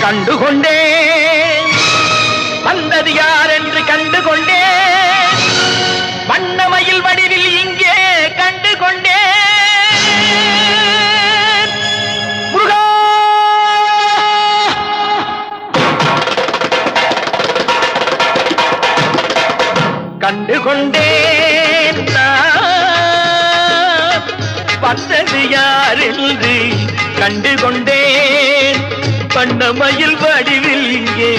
கண்டுகொண்டேன் வந்தது யார் என்று கண்டுகொண்டேன் வண்ணமயில் வடிவில் இங்கே கண்டுகொண்டேன் முருகா! கண்டுகொண்டேன் வந்தது யார் என்று கண்டுகொண்டேன் வண்ணமயில் வடிவில் இங்கே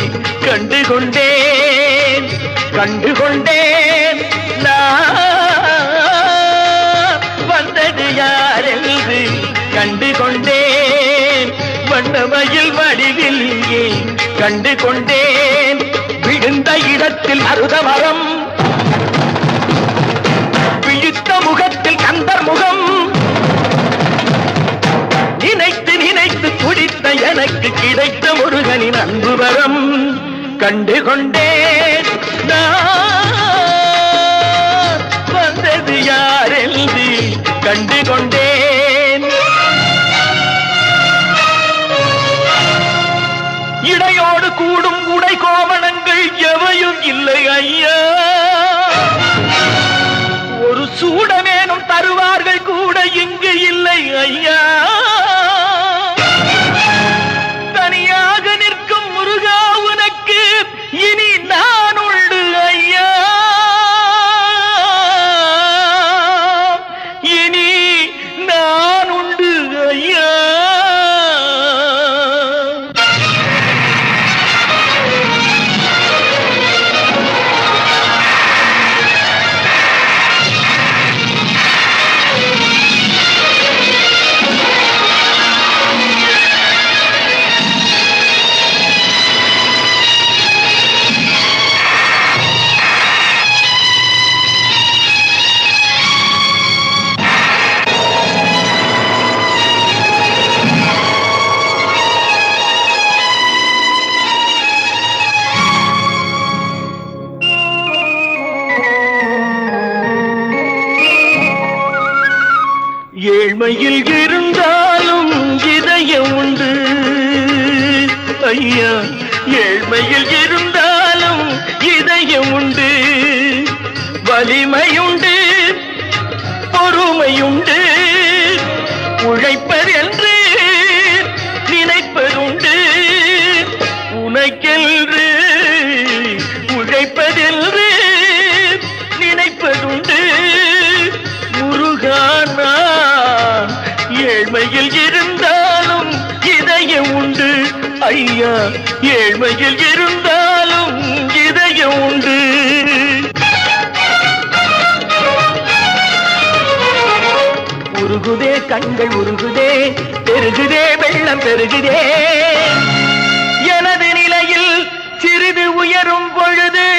கண்டு கொண்டேன் கண்டு கொண்டேன் வந்தது யார் என்று கண்டுகொண்டேன் வண்ணமயில் வடிவில் இங்கே கண்டு கொண்டேன் விழுந்த இடத்தில் அருத முருகனின் அன்பு கண்டு கொண்டேன் நான் வந்தது யாரென்று கண்டு ஏழ்மையில் இருந்தாலும் இதயம் உண்டு. ஐயா ஏழ்மையில் இருந்தாலும் இதயம் உண்டு. வலிமையுண்டு பொறுமையுண்டு. ஐயா ஏழ்மையில் இருந்தாலும் இதயம் உண்டு. உருகுதே கண்கள் உருகுதே பெருகுதே வெள்ளம் பெருகுதே. எனது நிலையில் சிறிது உயரும் பொழுது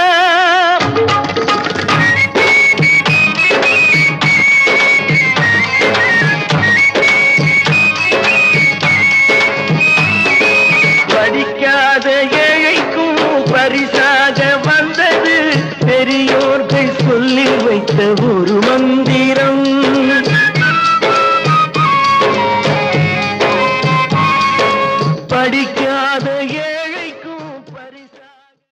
ஒரு